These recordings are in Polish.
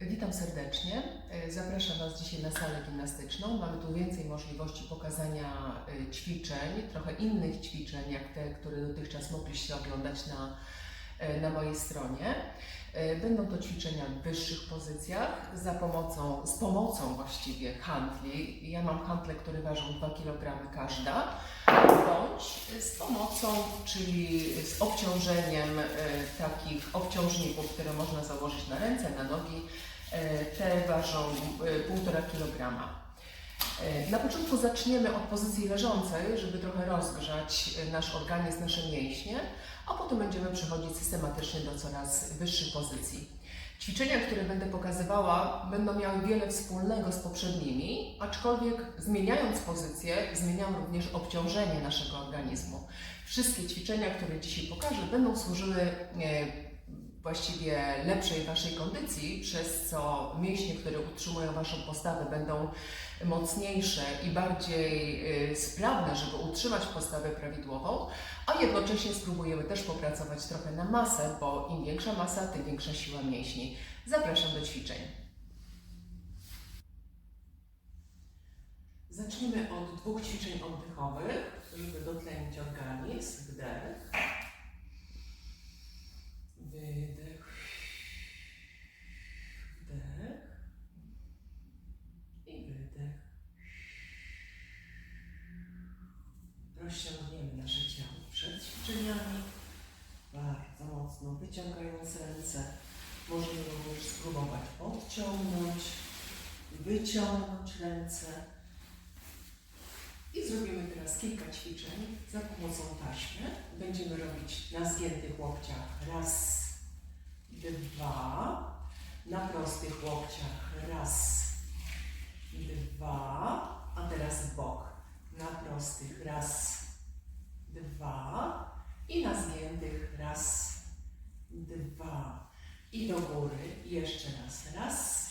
Witam serdecznie. E, Zapraszam Was dzisiaj na salę gimnastyczną. Mamy tu więcej możliwości pokazania e, ćwiczeń, trochę innych ćwiczeń, jak te, które dotychczas mogliście oglądać na, e, na mojej stronie. Będą to ćwiczenia w wyższych pozycjach za pomocą, z pomocą właściwie handli. Ja mam handle, które ważą 2 kg każda, bądź z pomocą, czyli z obciążeniem e, takich obciążników, które można założyć na ręce, na nogi. E, Te ważą e, 1,5 kg. E, Na początku zaczniemy od pozycji leżącej, żeby trochę rozgrzać nasz organizm, nasze mięśnie, a potem będziemy przechodzić systematycznie do coraz wyższych pozycji. Ćwiczenia, które będę pokazywała, będą miały wiele wspólnego z poprzednimi, aczkolwiek zmieniając pozycję, zmieniam również obciążenie naszego organizmu. Wszystkie ćwiczenia, które dzisiaj pokażę, będą służyły e, właściwie lepszej Waszej kondycji, przez co mięśnie, które utrzymują Waszą postawę, będą mocniejsze i bardziej y, sprawne, żeby utrzymać postawę prawidłową, a jednocześnie spróbujemy też popracować trochę na masę, bo im większa masa, tym większa siła mięśni. Zapraszam do ćwiczeń. Zacznijmy od dwóch ćwiczeń oddechowych, żeby dotlenić organizm. Wdech. Wydech. Wdech. I wydech. Rozciągniemy nasze ciało przed ćwiczeniami. Bardzo mocno wyciągając ręce. Możemy również spróbować odciągnąć, wyciągnąć ręce. I zrobimy teraz kilka ćwiczeń za pomocą taśmy. Będziemy robić na zgiętych łokciach raz, dwa, na prostych łokciach raz, dwa, a teraz w bok. Na prostych raz, dwa i na zgiętych raz, dwa. I do góry jeszcze raz. Raz,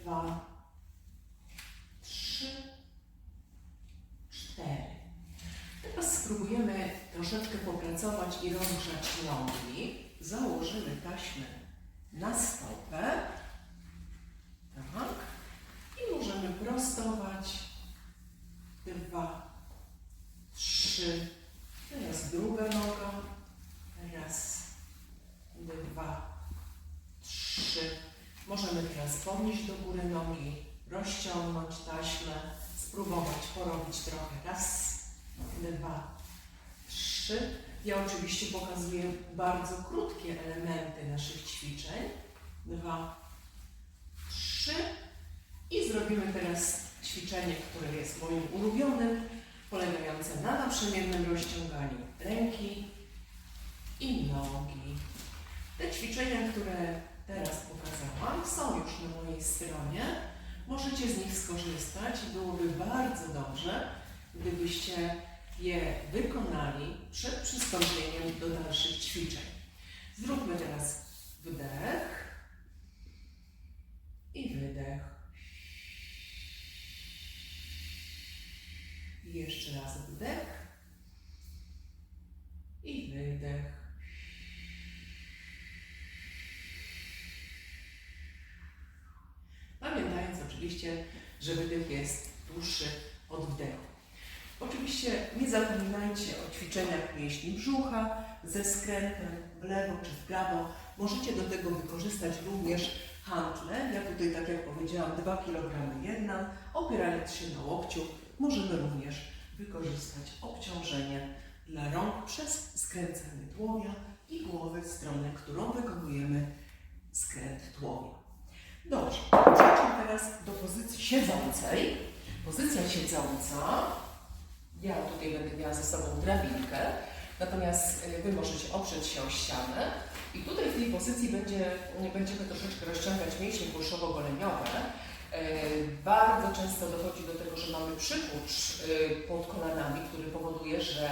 dwa, trzy, cztery. Teraz spróbujemy troszeczkę popracować i rozgrzać nogi. Założymy taśmę na stopę. Tak. I możemy prostować. Dwa, trzy. Teraz druga noga. Raz, dwa, trzy. Możemy teraz podnieść do góry nogi, rozciągnąć taśmę, spróbować porobić trochę. Raz, dwa, trzy. Ja oczywiście pokazuję bardzo krótkie elementy naszych ćwiczeń. Dwa, trzy. I zrobimy teraz ćwiczenie, które jest moim ulubionym, polegające na naprzemiennym rozciąganiu ręki i nogi. Te ćwiczenia, które teraz pokazałam, są już na mojej stronie. Możecie z nich skorzystać i byłoby bardzo dobrze, gdybyście je wykonali przed przystąpieniem do dalszych ćwiczeń. Zróbmy teraz wdech i wydech. I jeszcze raz wdech i wydech. Pamiętając oczywiście, że wydech jest dłuższy od wdechu. Oczywiście nie zapominajcie o ćwiczeniach mięśni brzucha ze skrętem w lewo czy w prawo. Możecie do tego wykorzystać również hantle. Ja tutaj, tak jak powiedziałam, 2 kg jedna. Opierając się na łokciu, możemy również wykorzystać obciążenie dla rąk przez skręcanie tułowia i głowy w stronę, którą wykonujemy skręt tułowia. Dobrze, przejdźmy teraz do pozycji siedzącej. Pozycja siedząca. Ja tutaj będę miała ze sobą drabinkę, natomiast y, Wy możecie oprzeć się o ścianę i tutaj w tej pozycji będzie, będziemy troszeczkę rozciągać mięśnie kulszowo-goleniowe. Y, Bardzo często dochodzi do tego, że mamy przykurcz y, pod kolanami, który powoduje, że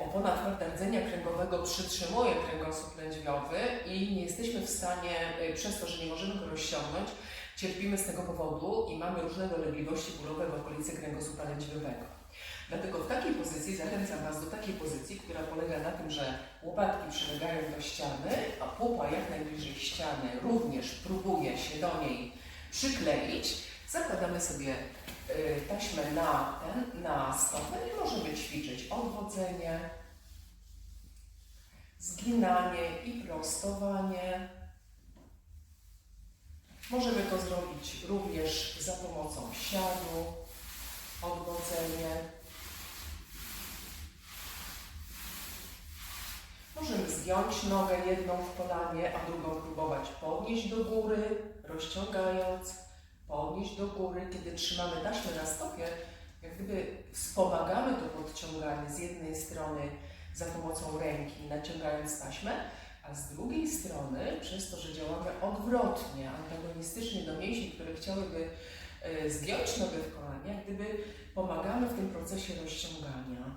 opona twarda rdzenia kręgowego przytrzymuje kręgosłup lędźwiowy i nie jesteśmy w stanie, przez to, że nie możemy go rozciągnąć, cierpimy z tego powodu i mamy różne dolegliwości bólowe w okolicy kręgosłupa lędźwiowego. Dlatego w takiej pozycji zachęcam Was do takiej pozycji, która polega na tym, że łopatki przylegają do ściany, a pupa jak najbliżej ściany również próbuje się do niej przykleić. Zakładamy sobie y, taśmę na, ten, na stopę i możemy ćwiczyć odwodzenie, zginanie i prostowanie. Możemy to zrobić również za pomocą siadu, odwodzenie. Możemy zgiąć nogę jedną w kolanie, a drugą próbować podnieść do góry, rozciągając, podnieść do góry. Kiedy trzymamy taśmę na stopie, jak gdyby wspomagamy to podciąganie z jednej strony za pomocą ręki, naciągając taśmę, a z drugiej strony, przez to, że działamy odwrotnie, antagonistycznie do mięśni, które chciałyby zgiąć nogę w kolanie, gdyby pomagamy w tym procesie rozciągania.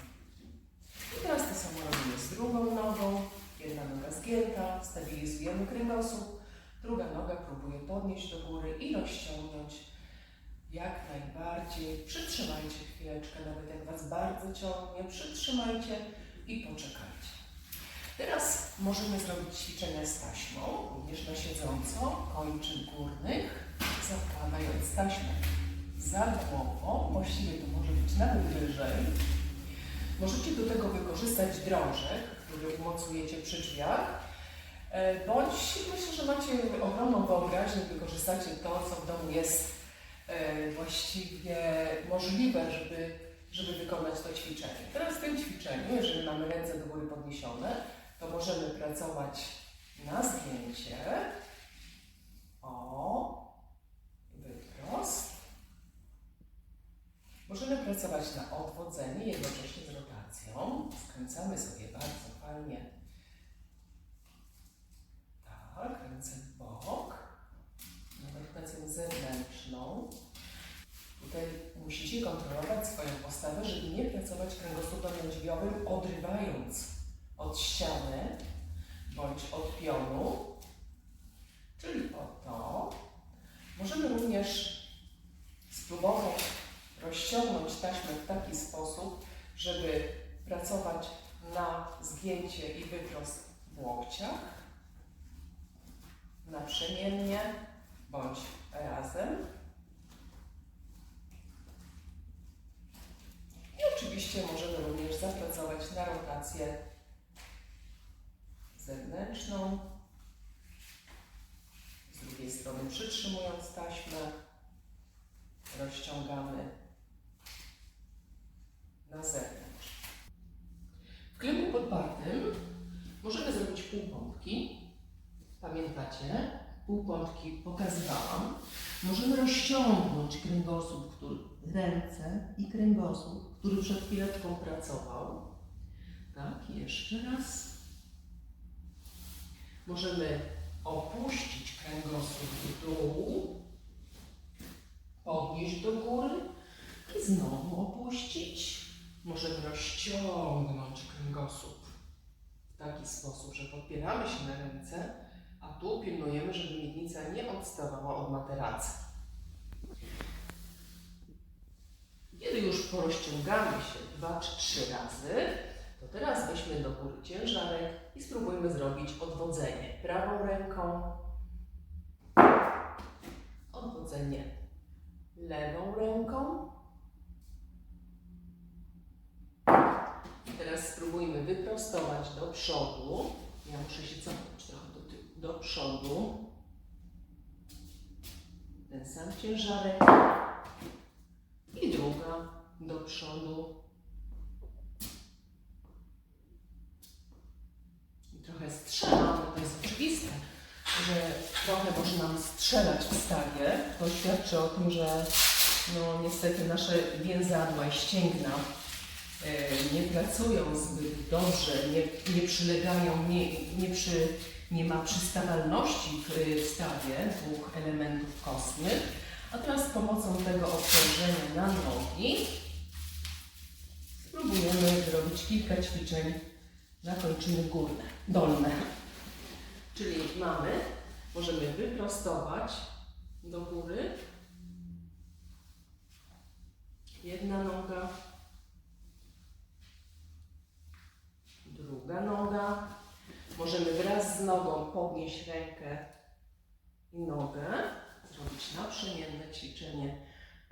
I teraz to samo robimy z drugą nogą. Jedna noga zgięta, stabilizujemy kręgosłup, druga noga próbuje podnieść do góry i rozciągnąć jak najbardziej. Przytrzymajcie chwileczkę, nawet jak Was bardzo ciągnie, przytrzymajcie i poczekajcie. Teraz możemy zrobić ćwiczenia z taśmą, również na siedząco, kończyn górnych, zakładając taśmę za głową, właściwie to może być nawet wyżej. Możecie do tego wykorzystać drążek, który umocujecie przy drzwiach, e, bądź myślę, że macie ogromną wyobraźnię, wykorzystacie to, co w domu jest e, właściwie możliwe, żeby, żeby wykonać to ćwiczenie. Teraz w tym ćwiczeniu, jeżeli mamy ręce do góry podniesione, to możemy pracować na zgięcie. O, Możemy pracować na odwodzenie jednocześnie z rotacją. Skręcamy sobie bardzo fajnie. Tak, ręce w bok. Mamy rotację zewnętrzną. Tutaj musicie kontrolować swoją postawę, żeby nie pracować kręgosłupem lędźwiowym, odrywając od ściany bądź od pionu, czyli o to. Możemy również spróbować rozciągnąć taśmę w taki sposób, żeby pracować na zgięcie i wyprost w łokciach, naprzemiennie bądź razem. I oczywiście możemy również zapracować na rotację zewnętrzną. Z drugiej strony przytrzymując taśmę, rozciągamy na zewnątrz. W klęku podpartym możemy zrobić półpątki. Pamiętacie? Półpątki pokazywałam. Możemy rozciągnąć kręgosłup, który, ręce i kręgosłup, który przed chwileczką pracował. Tak, jeszcze raz. Możemy opuścić kręgosłup w dół, podnieść do góry i znowu opuścić. Możemy rozciągnąć kręgosłup w taki sposób, że podpieramy się na ręce, a tu pilnujemy, żeby miednica nie odstawała od materacy. Kiedy już porozciągamy się dwa czy trzy razy, to teraz weźmy do góry ciężarek i spróbujmy zrobić odwodzenie prawą ręką, odwodzenie lewą ręką. I teraz spróbujmy wyprostować do przodu. Ja muszę się cofnąć trochę do, przodu. Ten sam ciężarek. I druga do przodu. I trochę strzelam, bo to jest oczywiste, że trochę może nam strzelać w stawie. To świadczy o tym, że no niestety nasze więzadła i ścięgna e, nie pracują zbyt dobrze, nie, nie przylegają, nie, nie, przy, nie ma przystawalności w y, stawie dwóch elementów kosmych. A teraz z pomocą tego obciążenia na nogi spróbujemy zrobić kilka ćwiczeń na kończyny górne, dolne. Czyli mamy, możemy wyprostować do góry. Jedna noga, druga noga, Możemy wraz z nogą podnieść rękę i nogę, zrobić naprzemienne ćwiczenie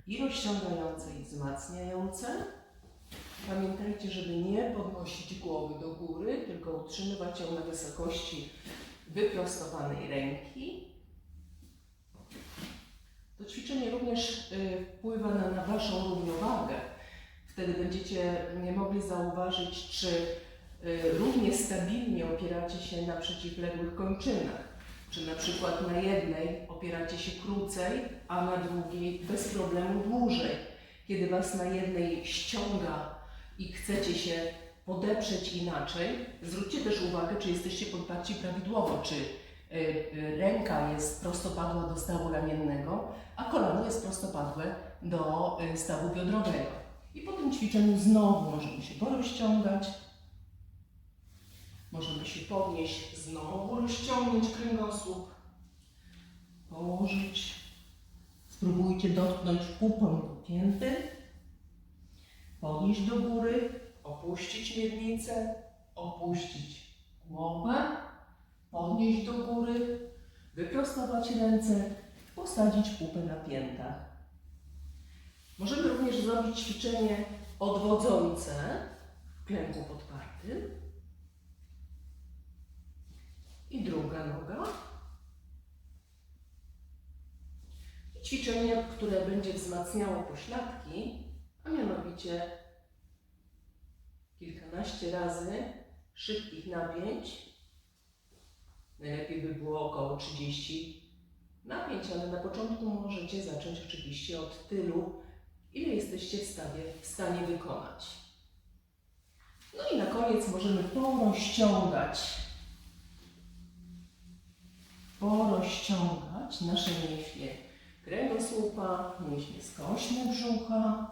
i rozciągające i wzmacniające. Pamiętajcie, żeby nie podnosić głowy do góry, tylko utrzymywać ją na wysokości wyprostowanej ręki. To ćwiczenie również y, wpływa na, na Waszą równowagę. Wtedy będziecie nie mogli zauważyć, czy równie stabilnie opieracie się na przeciwległych kończynach. Czy na przykład na jednej opieracie się krócej, a na drugiej bez problemu dłużej. Kiedy Was na jednej ściąga i chcecie się podeprzeć inaczej, zwróćcie też uwagę, czy jesteście podparci prawidłowo, czy y, y, ręka jest prostopadła do stawu ramiennego, a kolano jest prostopadłe do y, stawu biodrowego. I po tym ćwiczeniu znowu możemy się porozciągać, możemy się podnieść, znowu rozciągnąć kręgosłup, położyć. Spróbujcie dotknąć pupą do pięty, podnieść do góry, opuścić miednicę, opuścić głowę, podnieść do góry, wyprostować ręce, posadzić pupę na piętach. Możemy również zrobić ćwiczenie odwodzące w klęku podpartym. I druga noga. I ćwiczenie, które będzie wzmacniało pośladki, a mianowicie kilkanaście razy szybkich napięć. Najlepiej by było około 30 napięć, ale na początku możecie zacząć oczywiście od tylu, ile jesteście w stanie, w stanie wykonać. No i na koniec możemy porozciągać, porozciągać nasze mięśnie kręgosłupa, mięśnie skośne brzucha,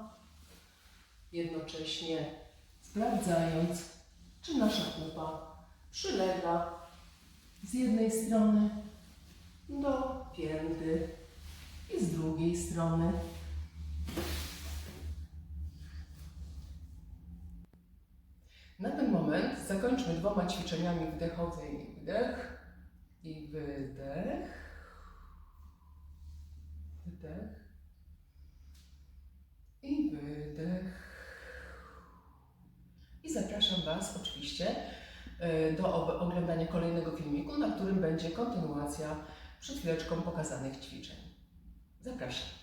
jednocześnie sprawdzając, czy nasza pupa przylega z jednej strony do pięty i z drugiej strony. Na ten moment zakończmy dwoma ćwiczeniami wdechowymi. Wdech i wydech. Wdech i wydech. I zapraszam Was oczywiście y, do oglądania kolejnego filmiku, na którym będzie kontynuacja przed chwileczką pokazanych ćwiczeń. Zapraszam.